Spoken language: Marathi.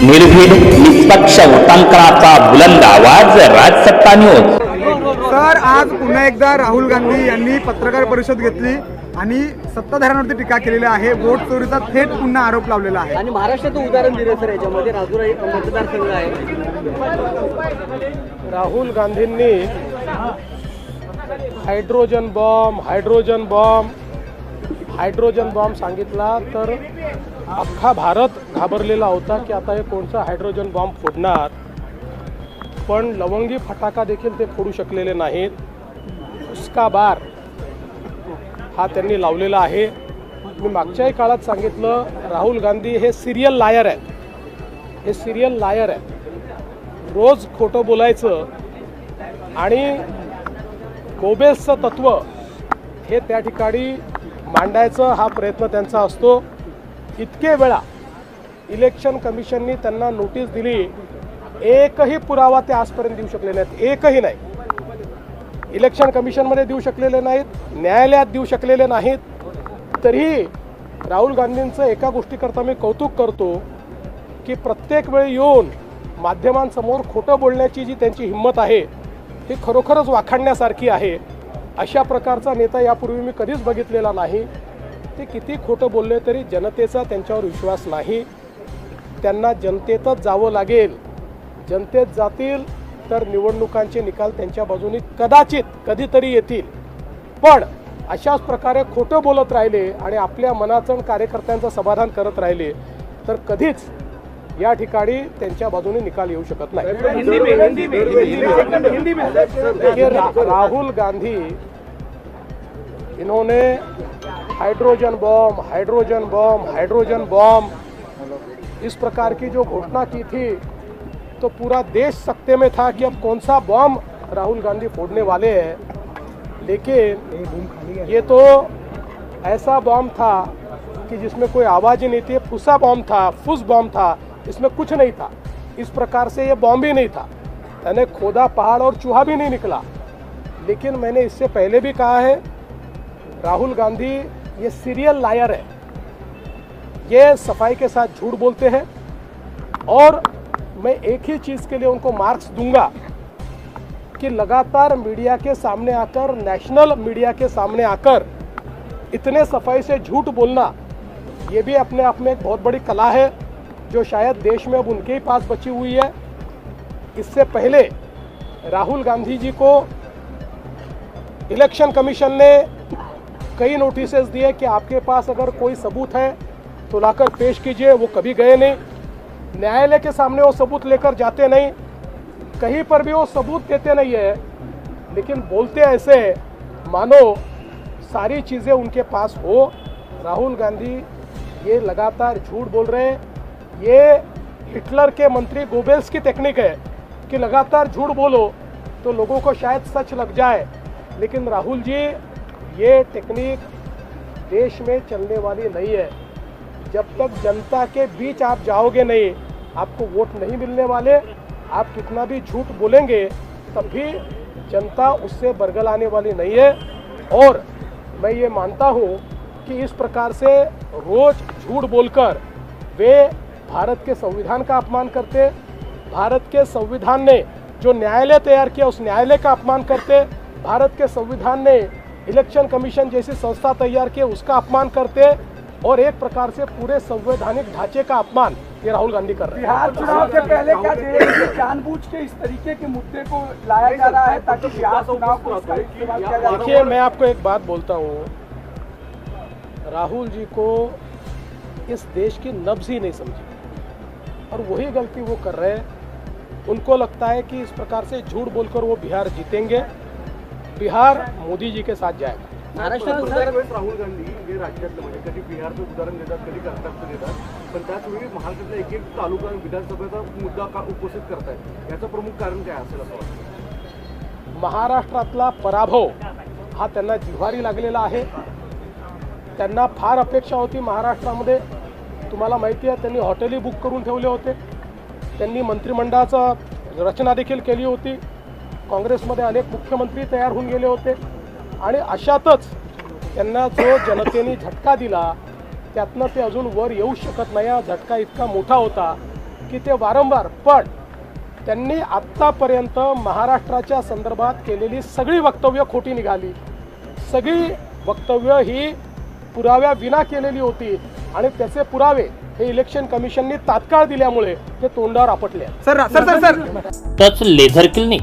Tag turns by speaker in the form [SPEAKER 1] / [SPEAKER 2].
[SPEAKER 1] निर्भीड निष्पक्ष वृत्तांकनाचा बुलंद आवाज राजसत्ता न्यूज
[SPEAKER 2] तर आज पुन्हा एकदा राहुल गांधी यांनी पत्रकार परिषद घेतली आणि सत्ताधाऱ्यांवरती टीका केलेली आहे. वोट चोरीचा थेट पुन्हा आरोप लावलेला आहे.
[SPEAKER 3] आणि महाराष्ट्राचं उदाहरण दिलं सर याच्यामध्ये राजूर एक मतदारसंघ आहे.
[SPEAKER 4] राहुल गांधींनी hydrogen bomb hydrogen bomb hydrogen bomb सांगितला तर अख्खा भारत घाबरलेला होता की आता हे कोणचा हायड्रोजन बॉम्ब फोडणार? पण लवंगी फटाका देखील ते फोडू शकलेले नाहीत. उसका बार. हा त्यांनी लावलेला आहे. मी मागच्याही काळात सांगितलं राहुल गांधी हे सिरियल लायर आहेत. हे सिरियल लायर आहेत. रोज खोटं बोलायचं आणि कोबेसचं तत्व हे त्या ठिकाणी मांडायचं हा प्रयत्न त्यांचा असतो. इतके वेळा इलेक्शन कमिशननी त्यांना नोटीस दिली एकही पुरावा ते आजपर्यंत देऊ शकले नाहीत. एकही नाही. इलेक्शन कमिशनमध्ये देऊ शकलेले नाहीत न्यायालयात देऊ शकलेले नाहीत. तरीही राहुल गांधींचं एका गोष्टीकरता मी कौतुक करतो की प्रत्येक वेळी येऊन माध्यमांसमोर खोटं बोलण्याची जी त्यांची हिंमत आहे ती खरोखरच वाखाणण्यासारखी आहे. अशा प्रकारचा नेता यापूर्वी मी कधीच बघितलेला नाही. ते किती खोटं बोलले तरी जनतेचा त्यांच्यावर विश्वास नाही. त्यांना जनतेतच जावं लागेल. जनतेत जातील तर निवडणुकांचे निकाल त्यांच्या बाजूने कदाचित कधीतरी येतील. पण अशाच प्रकारे खोटं बोलत राहिले आणि आपल्या मनाचं कार्यकर्त्यांचं समाधान करत राहिले तर कधीच या ठिकाणी त्यांच्या बाजूने निकाल येऊ शकत नाही. राहुल गांधी इन्होंने hydrogen bomb hydrogen bomb hydrogen bomb. इस प्रकार की जो घोषणा की थी तो पूरा देश सकते में था कि अब कौन सा बॉम्ब राहुल गांधी फोड़ने वाले हैं। लेकिन ये तो ऐसा बॉम्ब था कि जिसमें कोई आवाज़ ही नहीं थी, फुसा बॉम्ब था, फुस बॉम्ब था, इसमें कुछ नहीं था। इस प्रकार से ये बॉम्ब ही नहीं था। मैंने खोदा पहाड़ और चूहा भी नहीं निकला। लेकिन मैंने इससे पहले भी कहा है, राहुल गांधी ये सीरियल लायर है। ये सफ़ाई के साथ झूठ बोलते हैं और मैं एक ही चीज़ के लिए उनको मार्क्स दूँगा कि लगातार मीडिया के सामने आकर नेशनल मीडिया के सामने आकर इतने सफ़ाई से झूठ बोलना, ये भी अपने आप में एक बहुत बड़ी कला है जो शायद देश में अब उनके ही पास बची हुई है। इससे पहले राहुल गांधी जी को इलेक्शन कमीशन ने कई नोटिस दिए कि आपके पास अगर कोई सबूत है तो लाकर पेश कीजिए, वो कभी गए नहीं। न्यायालय के सामने वो सबूत लेकर जाते नहीं, कहीं पर भी वो सबूत देते नहीं है, लेकिन बोलते ऐसे मानो सारी चीज़ें उनके पास हो। राहुल गांधी ये लगातार झूठ बोल रहे हैं। ये हिटलर के मंत्री गोबेल्स की टेक्निक है कि लगातार झूठ बोलो तो लोगों को शायद सच लग जाए। लेकिन राहुल जी ये टेक्निक देश में चलने वाली नहीं है। जब तक जनता के बीच आप जाओगे नहीं, आपको वोट नहीं मिलने वाले, आप कितना भी झूठ बोलेंगे तब भी जनता उससे बरगल आने वाली नहीं है। और मैं ये मानता हूँ कि इस प्रकार से रोज झूठ बोलकर वे भारत के संविधान का अपमान करते, भारत के संविधान ने जो न्यायालय तैयार किया उस न्यायालय का अपमान करते, भारत के संविधान ने इलेक्शन कमीशन जैसी संस्था तैयार की उसका अपमान करते और एक प्रकार से पूरे संवैधानिक ढांचे का अपमान ये राहुल गांधी कर रहे हैं।
[SPEAKER 2] बिहार चुनाव से पहले क्या जानबूझ के इस तरीके के मुद्दे को लाया जा रहा है ताकि बिहार चुनाव को
[SPEAKER 4] देखिए मैं आपको एक बात बोलता हूँ। राहुल जी को इस देश की नब्ज ही नहीं समझी। और वही गलती वो कर रहे हैं। उनको लगता है कि इस प्रकार से झूठ बोलकर वो बिहार जीतेंगे। बिहार मोदी जी के साथ जाएगा।
[SPEAKER 3] महाराष्ट्रात
[SPEAKER 5] राहुल गांधी हे राज्यातलं म्हणजे कधी बिहारचं उदाहरण देतात कधी कर्नाटकचं देतात पण त्याचवेळी महाराष्ट्रातला एक एक तालुका विधानसभेचा मुद्दा का उपस्थित करतायत याचं प्रमुख कारण काय असेल असं वाटतं?
[SPEAKER 4] महाराष्ट्रातला पराभव हा त्यांना जिव्हारी लागलेला आहे. त्यांना फार अपेक्षा होती महाराष्ट्रामध्ये. तुम्हाला माहिती आहे त्यांनी हॉटेलही बुक करून ठेवले होते. त्यांनी मंत्रिमंडळाचं रचना देखील केली होती. काँग्रेसमध्ये अनेक मुख्यमंत्री तयार होऊन गेले होते. आणि अशातच त्यांना जो जनतेने झटका दिला त्यातनं ते अजून वर येऊ शकत नाही. हा झटका इतका मोठा होता की ते वारंवार पण त्यांनी आत्तापर्यंत महाराष्ट्राच्या संदर्भात केलेली सगळी वक्तव्य खोटी निघाली. सगळी वक्तव्य ही पुराव्या विना केलेली होती आणि त्याचे पुरावे हे इलेक्शन कमिशननी तात्काळ दिल्यामुळे ते तोंडावर आपटले. आहेत.
[SPEAKER 2] Sir sir sir. Sir
[SPEAKER 1] laser clinic.